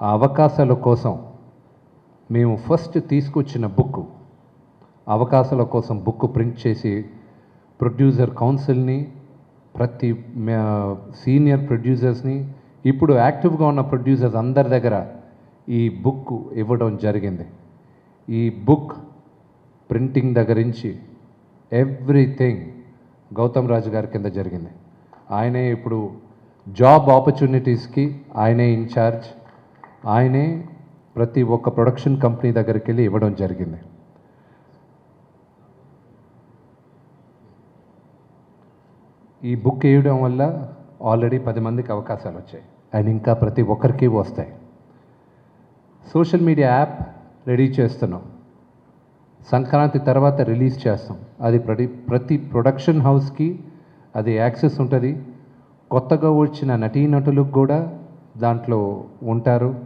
ఆ అవకాశాల కోసం మేము ఫస్ట్ తీసుకొచ్చిన బుక్ అవకాశాల కోసం బుక్ ప్రింట్ చేసి ప్రొడ్యూసర్ కౌన్సిల్ని ప్రతి సీనియర్ ప్రొడ్యూసర్స్ని ఇప్పుడు యాక్టివ్గా ఉన్న ప్రొడ్యూసర్స్ అందరి దగ్గర ఈ బుక్ ఇవ్వడం జరిగింది. ఈ బుక్ ప్రింటింగ్ దగ్గర నుంచి ఎవ్రీథింగ్ గౌతమ్ రాజు గారి కింద జరిగింది. ఆయనే ఇప్పుడు జాబ్ ఆపర్చునిటీస్కి ఆయనే ఇన్ఛార్జ్ ఆయనే ప్రతి ఒక్క ప్రొడక్షన్ కంపెనీ దగ్గరికి వెళ్ళి ఇవ్వడం జరిగింది. ఈ బుక్ వేయడం వల్ల ఆల్రెడీ పది మందికి అవకాశాలు వచ్చాయి. అండ్ ఇంకా ప్రతి ఒక్కరికి వస్తాయి. సోషల్ మీడియా యాప్ రెడీ చేస్తున్నాం. సంక్రాంతి తర్వాత రిలీజ్ చేస్తాం. అది ప్రతి ప్రతి ప్రొడక్షన్ హౌస్కి అది యాక్సెస్ ఉంటుంది. కొత్తగా వచ్చిన నటీనటులకు కూడా దాంట్లో ఉంటారు.